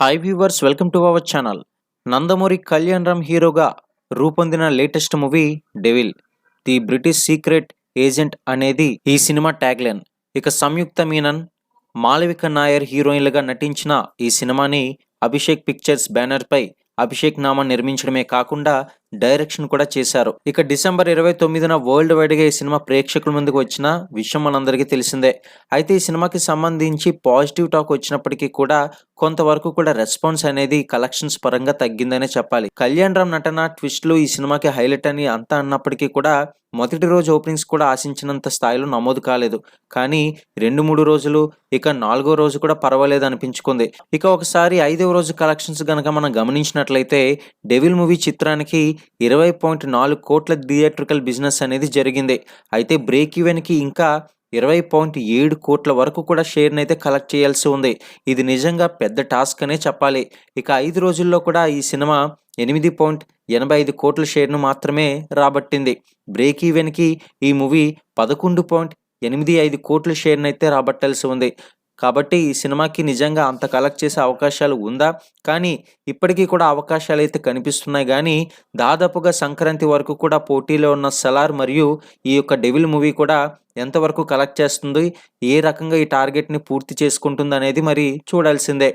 Hi viewers welcome to our channel Nandamuri Kalyan Ram హీరోగా రూపొందిన latest movie Devil the British secret agent అనేది ఈ cinema tagline ఇక సంయుక్త మీనన్ మాళవిక నాయర్ హీరోయిన్లుగా నటించిన ఈ సినిమాని అభిషేక్ పిక్చర్స్ బ్యానర్పై అభిషేక్ నామా నిర్మించడమే కాకుండా డైరెక్షన్ కూడా చేశారు. ఇక డిసెంబర్ ఇరవై తొమ్మిదిన వరల్డ్ వైడ్గా ఈ సినిమా ప్రేక్షకుల ముందుకు వచ్చిన విషయం మనందరికీ తెలిసిందే. అయితే ఈ సినిమాకి సంబంధించి పాజిటివ్ టాక్ వచ్చినప్పటికీ కూడా కొంతవరకు కూడా రెస్పాన్స్ అనేది కలెక్షన్స్ పరంగా తగ్గిందనే చెప్పాలి. కళ్యాణ్ రామ్ నటన ట్విస్ట్లు ఈ సినిమాకి హైలైట్ అని అంతా అన్నప్పటికీ కూడా మొదటి రోజు ఓపెనింగ్స్ కూడా ఆశించినంత స్థాయిలో నమోదు కాలేదు. కానీ రెండు మూడు రోజులు ఇక నాలుగో రోజు కూడా పర్వాలేదు అనిపించుకుంది. ఇక ఒకసారి ఐదవ రోజు కలెక్షన్స్ గనక మనం గమనించినట్లయితే డెవిల్ మూవీ చిత్రానికి ఇరవై పాయింట్ నాలుగు కోట్ల థియేట్రికల్ బిజినెస్ అనేది జరిగింది. అయితే బ్రేక్ ఈవెన్కి ఇంకా ఇరవై పాయింట్ ఏడు కోట్ల వరకు కూడా షేర్ని అయితే కలెక్ట్ చేయాల్సి ఉంది. ఇది నిజంగా పెద్ద టాస్క్ అనే చెప్పాలి. ఇక ఐదు రోజుల్లో కూడా ఈ సినిమా ఎనిమిది పాయింట్ ఎనభై ఐదు కోట్ల షేర్ను మాత్రమే రాబట్టింది. బ్రేక్ ఈవెన్కి ఈ మూవీ పదకొండు పాయింట్ ఎనిమిది ఐదు కోట్ల షేర్ని అయితే రాబట్టాల్సి ఉంది. కాబట్టి ఈ సినిమాకి నిజంగా అంత కలెక్ట్ చేసే అవకాశాలు ఉందా? కానీ ఇప్పటికీ కూడా అవకాశాలు అయితే కనిపిస్తున్నాయి. కానీ దాదాపుగా సంక్రాంతి వరకు కూడా పోటీలో ఉన్న సలార్ మరియు ఈ యొక్క డెవిల్ మూవీ కూడా ఎంతవరకు కలెక్ట్ చేస్తుంది? ఏ రకంగా ఈ టార్గెట్ని పూర్తి చేసుకుంటుంది అనేది మరి చూడాల్సిందే.